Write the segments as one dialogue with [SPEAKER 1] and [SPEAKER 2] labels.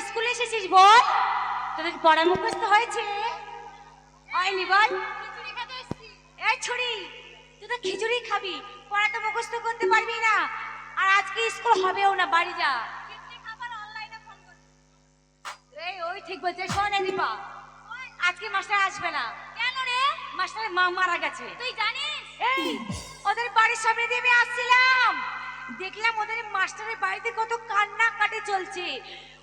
[SPEAKER 1] স্কুলে এসেছিস বল? তোদের পড়া মুখস্থ হয়েছে? হয়নি বল। এই ছুরি, তুই তো খিচুড়ি খাবি। পড়া তো মুখস্থ করতে পারবি না। আর আজকে স্কুল হবেও না, বাড়ি যা। এই, ওই ঠিক বলছে, শোন দীপা। আজকে মাস্টার আসবে না। কেন রে? মাস্টারের মা মারা গেছে। তুই জানিস? এই, ওদের বাড়ির সামনে দিয়ে আমি আসছিলাম। দেখলাম ওদের মাস্টারের বাড়িতে কত কান্না কাটে চলছে।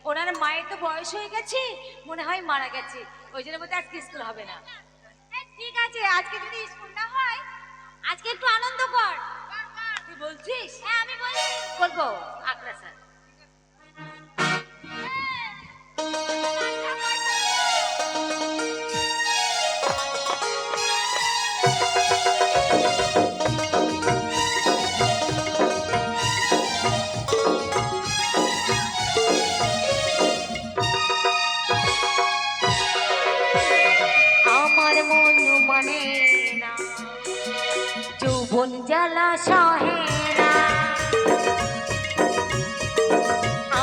[SPEAKER 1] ওনার মায়ের তো বয়স হয়ে গেছে, মনে হয় মারা গেছে। ওই জন্য বলতে আজকে স্কুল হবে না। ঠিক আছে, আজকে যদি স্কুল না হয় যৌবন জ্বালা সহে না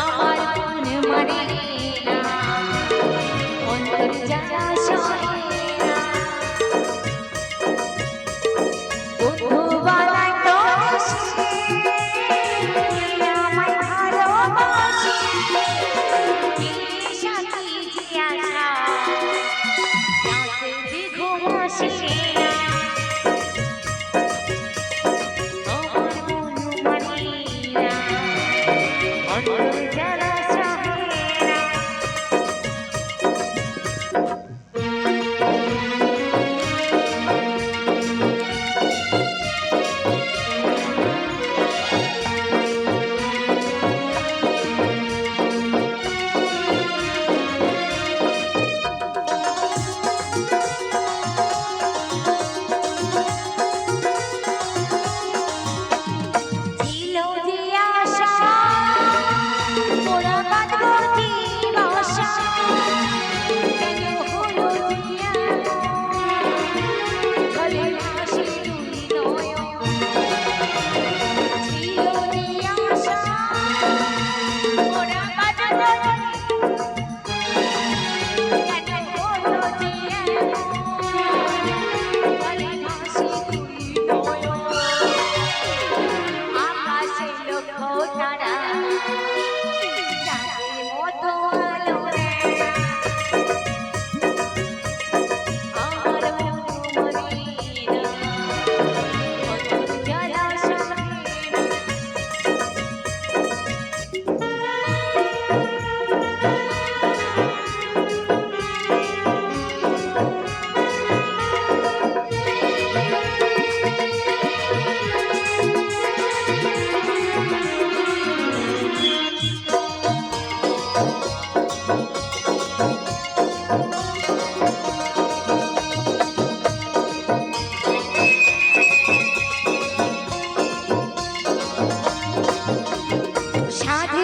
[SPEAKER 1] আমার মন মানে না। অন্তর জ্বালা সহে না বন্ধু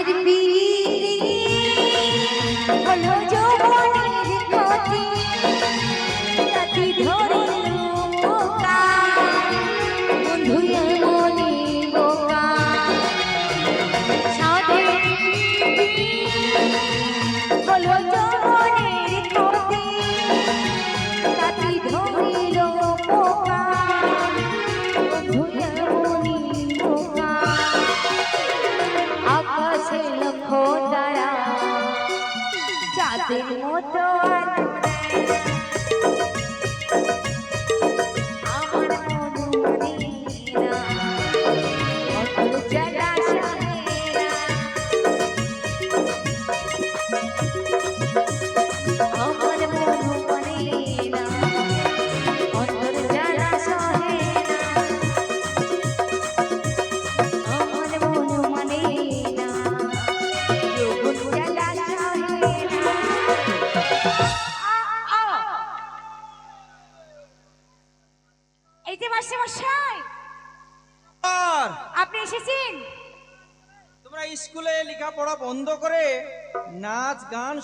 [SPEAKER 1] সাধের বিলি
[SPEAKER 2] 我。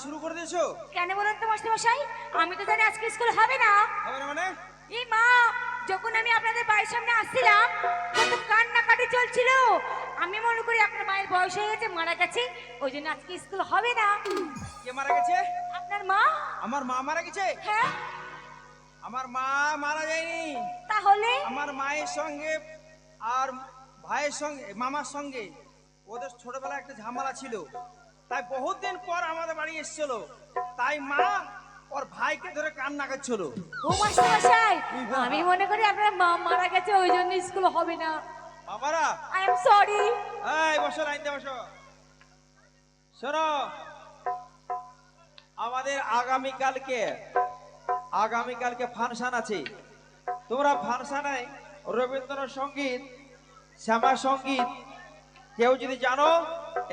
[SPEAKER 2] শুরু করে দিয়েছ?
[SPEAKER 1] কেন বলেন তো মাস্টার মশাই? আমি তো জানি আজকে স্কুল হবে না।
[SPEAKER 2] হবে না মানে?
[SPEAKER 1] এই মা যখন আমি আপনাদের বাড়ির সামনে আসছিলাম কত কান্নাকাটি চলছিল। আমি মনে করি আপনার মায়ের বয়স হয়ে গেছে মারা গেছে ওই জন্য আজকে স্কুল হবে না।
[SPEAKER 2] কে মারা গেছে?
[SPEAKER 1] আপনার মা?
[SPEAKER 2] আমার মা মারা গেছে?
[SPEAKER 1] হ্যাঁ।
[SPEAKER 2] আমার মা মারা যায়নি।
[SPEAKER 1] তাহলে?
[SPEAKER 2] আমার মায়ের সঙ্গে আর ভাইয়ের সঙ্গে মামার সঙ্গে ওদের ছোটবেলায় একটা ঝামেলা ছিল। তাই বহুত দিন পর আমাদের বাড়ি এসেছিল। তাই মা ওর ভাইকে ধরে কান্না করছিল।
[SPEAKER 1] ও আমি মনে করি আপনার মা মারা গেছে ওই জন্য স্কুল হবে না।
[SPEAKER 2] বাবারা।
[SPEAKER 1] আই এম সরি
[SPEAKER 2] এই বসো লাইন দিয়ে বসো। শোনো আমাদের আগামীকালকে আগামীকালকে ফাংশন আছে। তোমরা ফাংশনে রবীন্দ্র সংগীত শ্যামা সংগীত কেউ যদি জানো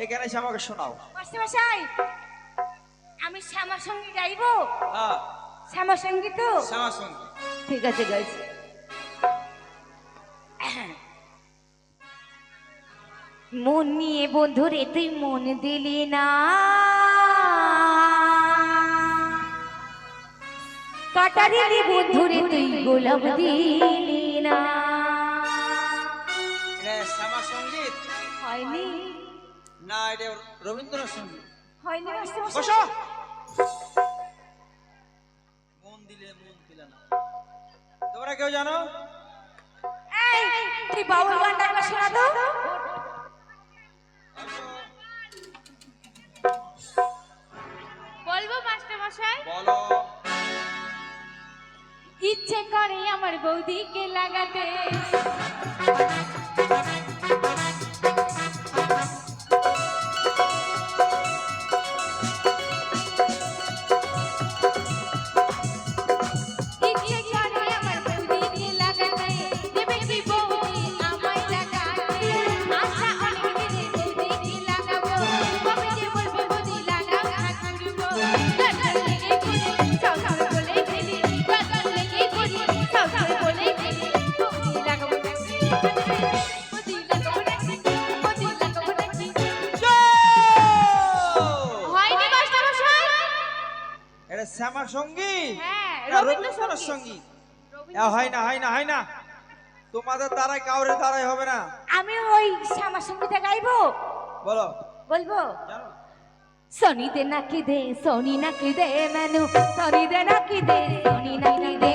[SPEAKER 2] এখানে শ্যামাকে শোনাও।
[SPEAKER 1] মাস্টার আমি শ্যামার সঙ্গে গাইবো?
[SPEAKER 2] হ্যাঁ।
[SPEAKER 1] শ্যামার সংগীত তো?
[SPEAKER 2] শ্যামা সংগীত
[SPEAKER 1] ঠিক আছে গাইস মন নিয়ে বন্ধুরে তুই মন দিলি না। কাটা দিলি বন্ধুরে তুই গোলাপ দিলি না।
[SPEAKER 2] শ্যামা সংগীত
[SPEAKER 1] হয়নি।
[SPEAKER 2] না এটা রবীন্দ্র সংগীত।
[SPEAKER 1] হয়নি
[SPEAKER 2] বসো। মন দিলে মন দিলে না তোমরা কেউ জানো?
[SPEAKER 1] এই তুই বাউল গানটা একবার শোনা তো।
[SPEAKER 3] বলব মাস্টার মশাই?
[SPEAKER 2] বলো।
[SPEAKER 3] ইচ্ছে করে আমার বৌদিকে লাগাতে।
[SPEAKER 2] শ্যামা সঙ্গীত
[SPEAKER 3] হ্যাঁ
[SPEAKER 2] এটা
[SPEAKER 3] রবীন্দ্র
[SPEAKER 2] রবীন্দ্র
[SPEAKER 3] সঙ্গীত
[SPEAKER 2] সঙ্গীত এ, হয় না হয় না হয় না তোমাদের দ্বারাই কাউরে দ্বারাই হবে না
[SPEAKER 1] আমি ওই শ্যামার সঙ্গীতটা গাইবো
[SPEAKER 2] বলো
[SPEAKER 1] বলবো
[SPEAKER 2] জানো
[SPEAKER 1] सोनी दे ना की दे सोनी ना की दे मैनू सोनी दे ना की दे सोनी ना की दे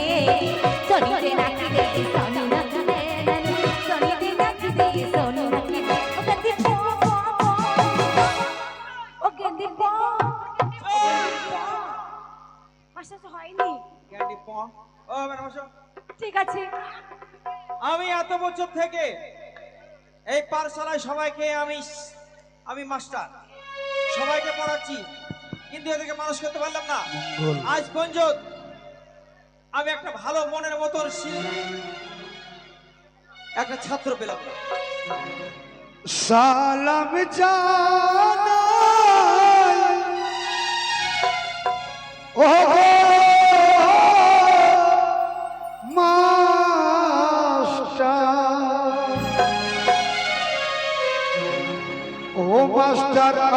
[SPEAKER 2] সবাইকে আমি আমি মাস্টার। সবাইকে পড়াচ্ছি। কিন্তু এদেরকে মানুষ করতে পারলাম না। আজ পর্যন্ত আমি একটা ভালো মনের মতন একটা ছাত্র পেলাম। না
[SPEAKER 4] সালাম জানাই। ও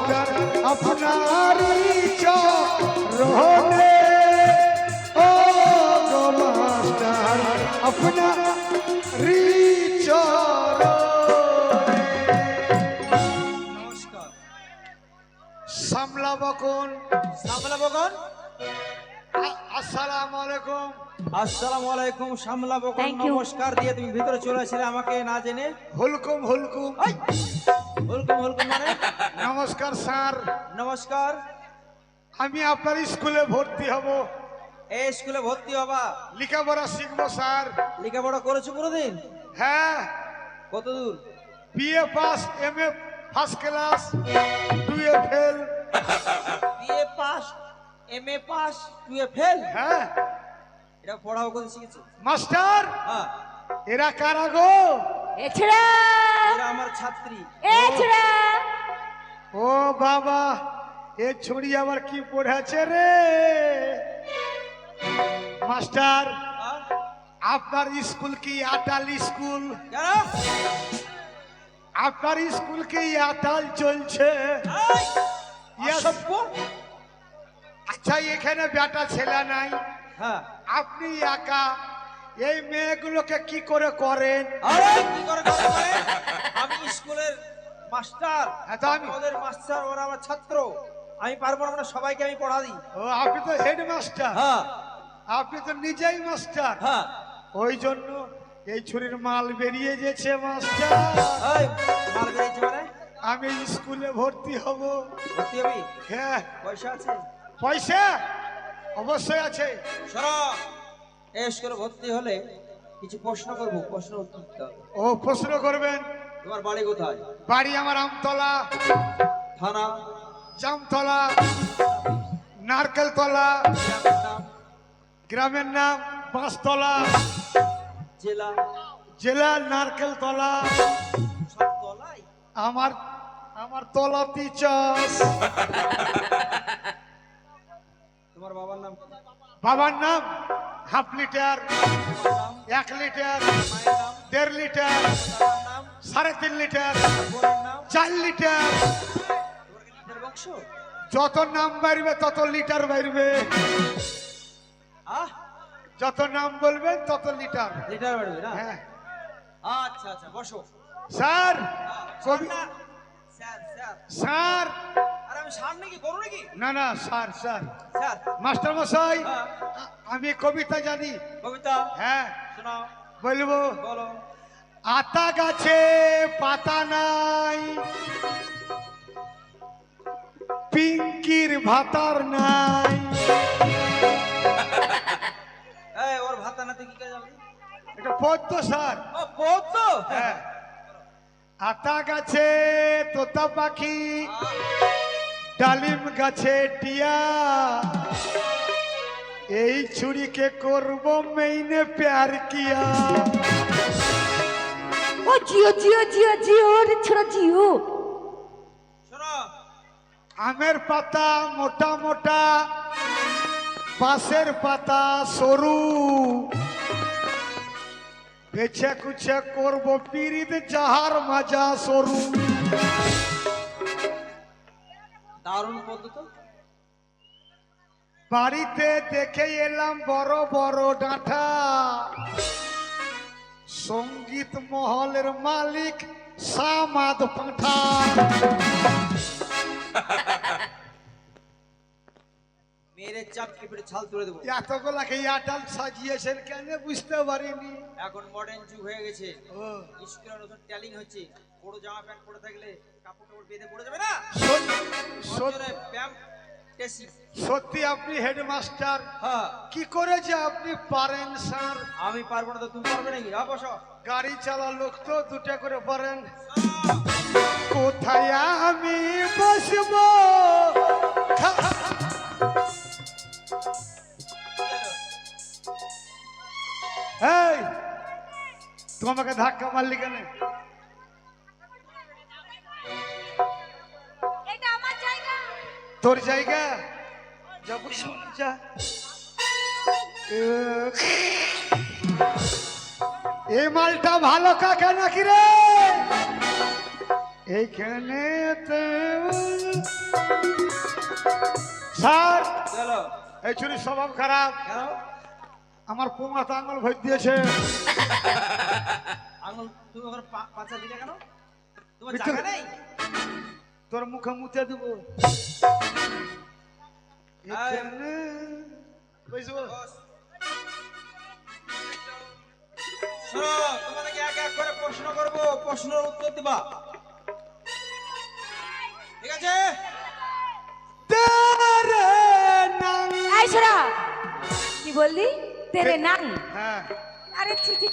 [SPEAKER 4] মাস্টার আপনারি চরণে ও গো মাস্টার আপনারি চরণে
[SPEAKER 2] নমস্কার
[SPEAKER 4] বকুন। আসসালামু আলাইকুম।
[SPEAKER 2] আসসালামু আলাইকুম সামলা বগন নমস্কার দিয়ে তুমি ভিতরে চলে আসলে আমাকে না জেনে?
[SPEAKER 4] হুলকুম হুলকুম।
[SPEAKER 2] হুলকুম হুলকুম মানে?
[SPEAKER 4] নমস্কার স্যার।
[SPEAKER 2] নমস্কার।
[SPEAKER 4] আমি আপনার স্কুলে ভর্তি হব।
[SPEAKER 2] এই স্কুলে ভর্তি হবা?
[SPEAKER 4] লেখাপড়া শিখব স্যার।
[SPEAKER 2] লেখাপড়া করেছ কোনোদিন?
[SPEAKER 4] হ্যাঁ।
[SPEAKER 2] কত দূর
[SPEAKER 4] BA pass M A first ক্লাস টুয়ে fail
[SPEAKER 2] BA pass M A পাস টুয়ে ফেল
[SPEAKER 4] হ্যাঁ।
[SPEAKER 2] এটা পড়াও করে শিখেছে?
[SPEAKER 4] মাস্টার
[SPEAKER 2] হ্যাঁ।
[SPEAKER 4] এরা কারা গো?
[SPEAKER 1] এ
[SPEAKER 2] এরা আমার ছাত্রী।
[SPEAKER 1] এ ছেড়া
[SPEAKER 4] ও বাবা এ ছড়ি আবার কি পড়েছে রে? মাস্টার? আপনার স্কুল কি আটাল স্কুল? আপনার স্কুল কি আটাল চলছে। আচ্ছা এখানে বেটা ছেলে নাই।
[SPEAKER 2] হ্যাঁ।
[SPEAKER 4] আপনি একা এই মেয়েগুলোকে কি করে করেন?
[SPEAKER 2] বলে? আমি স্কুলের মাস্টার
[SPEAKER 4] হ্যাঁ, আমি-
[SPEAKER 2] ওদের মাস্টার ওরা আমার ছাত্র। আমি পারব না মানে সবাইকে আমি পড়া দিই।
[SPEAKER 4] ও আপনি তো হেডমাস্টার।
[SPEAKER 2] হ্যাঁ।
[SPEAKER 4] আপনি তো নিজেই মাস্টার।
[SPEAKER 2] হ্যাঁ।
[SPEAKER 4] ওই জন্য এই ছুরির মাল বেরিয়ে গেছে মাস্টার।
[SPEAKER 2] এই মাল বেরিয়েছে মানে?
[SPEAKER 4] আমি স্কুলে ভর্তি হব।
[SPEAKER 2] ভর্তি হবি?
[SPEAKER 4] হ্যাঁ।
[SPEAKER 2] পয়সা আছে?
[SPEAKER 4] পয়সা? অবশ্যই আছে।
[SPEAKER 2] সরো। এই স্কুলে ভর্তি হলে কিছু প্রশ্ন করব প্রশ্ন উত্তর
[SPEAKER 4] ও প্রশ্ন করবেন?
[SPEAKER 2] তোমার বাড়ি কোথায়?
[SPEAKER 4] বাড়ি আমার আমতলা।
[SPEAKER 2] থানা?
[SPEAKER 4] জামতলা। নারকেলতলা।
[SPEAKER 2] গ্রামের নাম
[SPEAKER 4] গ্রামের নাম পাঁচতলা
[SPEAKER 2] জেলা?
[SPEAKER 4] জেলা নারকেলতলা।
[SPEAKER 2] সব তলায়?
[SPEAKER 4] আমার আমার তলাতি চাষ
[SPEAKER 2] তোমার বাবার নাম
[SPEAKER 4] বাবার নাম হাফ লিটার এক লিটার
[SPEAKER 2] নাম
[SPEAKER 4] দেড় লিটার। সাড়ে তিন লিটার। চার লিটার। যত নাম বাড়বে তত লিটার বাড়বে। যত নাম বলবেন তত লিটার।
[SPEAKER 2] লিটার বাড়বে না?
[SPEAKER 4] হ্যাঁ।
[SPEAKER 2] আচ্ছা আচ্ছা বসো।
[SPEAKER 4] স্যার কবি
[SPEAKER 2] স্যার
[SPEAKER 4] না না স্যার স্যার।
[SPEAKER 2] স্যার।
[SPEAKER 4] মাস্টার মশাই
[SPEAKER 2] হ্যাঁ।
[SPEAKER 4] আমি কবিতা জানি।
[SPEAKER 2] কবিতা?
[SPEAKER 4] হ্যাঁ। বলব।
[SPEAKER 2] বলো।
[SPEAKER 4] আতা গাছে পাতা নাই পিঙ্কির ভাতার নাই।
[SPEAKER 2] ওর ভাত আনাতে কি কাজ
[SPEAKER 4] এটা পদ্ম স্যার
[SPEAKER 2] পদ্ম?
[SPEAKER 4] হ্যাঁ। আতা গাছে তোতা পাখি ডালিম গাছে টিয়া। এই ছুরিকে করব মেইনে প্যার কিয়া।
[SPEAKER 1] ও জিও জিও জিও জিও রে ছেড়া জিও।
[SPEAKER 4] আমের পাতা মোটা মোটা বাঁশের পাতা সরু। বেছে কুছে করব পিরিত যাহার মাজা সরু।
[SPEAKER 2] দারুণ পদ্ধত
[SPEAKER 4] বাড়িতে দেখে এলাম বড় বড় ডাঁঠা সংগীত মহলের মালিক সামাদ পাঠা
[SPEAKER 2] মেরে চাপকে পেটে ছাল তুলে দেবো।
[SPEAKER 4] এতগুলাকে ইয়াটাল সাজিয়েছেন কেন বুঝতে পারিনি?
[SPEAKER 2] এখন মডার্ন যুগ হয়ে গেছে। স্কুলে নতুন ট্যালিং হচ্ছে। বড় জামা প্যান্ট পরে থাকলে কাপড় টাপড় বেঁধে পড়ে যাবে না? টেসি
[SPEAKER 4] সত্যি আপনি হেডমাস্টার?
[SPEAKER 2] হ্যাঁ।
[SPEAKER 4] কি করে যে আপনি পারেন স্যার?
[SPEAKER 2] আমি পারব না তো তুমি পারবে নাকি? হ্যাঁ বসো।
[SPEAKER 4] গাড়ি চালা লোক তো দুটা করে পারেন। কোথায় আমি বসবো? এই তোমাকে ধাক্কা মারলি কেন? তোর জায়গা? যাব যা। এই মালটা ভালো কাকা নাকি রে? এইখানে স্যার
[SPEAKER 2] চলো।
[SPEAKER 4] এই চুরির স্বভাব খারাপ। আমার পোঙাতে আঙুল ভর দিয়েছে
[SPEAKER 2] আঙুল তুমি ওখানে পাঁচা দিলে কেন? তোমার জায়গা নেই?
[SPEAKER 4] তোর মুখে মুতে দেবো। এখানে বুঝব
[SPEAKER 2] বস। তোমাদেরকে এক এক করে প্রশ্ন করব প্রশ্নের উত্তর দিবা। ঠিক আছে?
[SPEAKER 1] কি বললি? তেরে নাম
[SPEAKER 4] হ্যাঁ।
[SPEAKER 1] আরে ছি ছি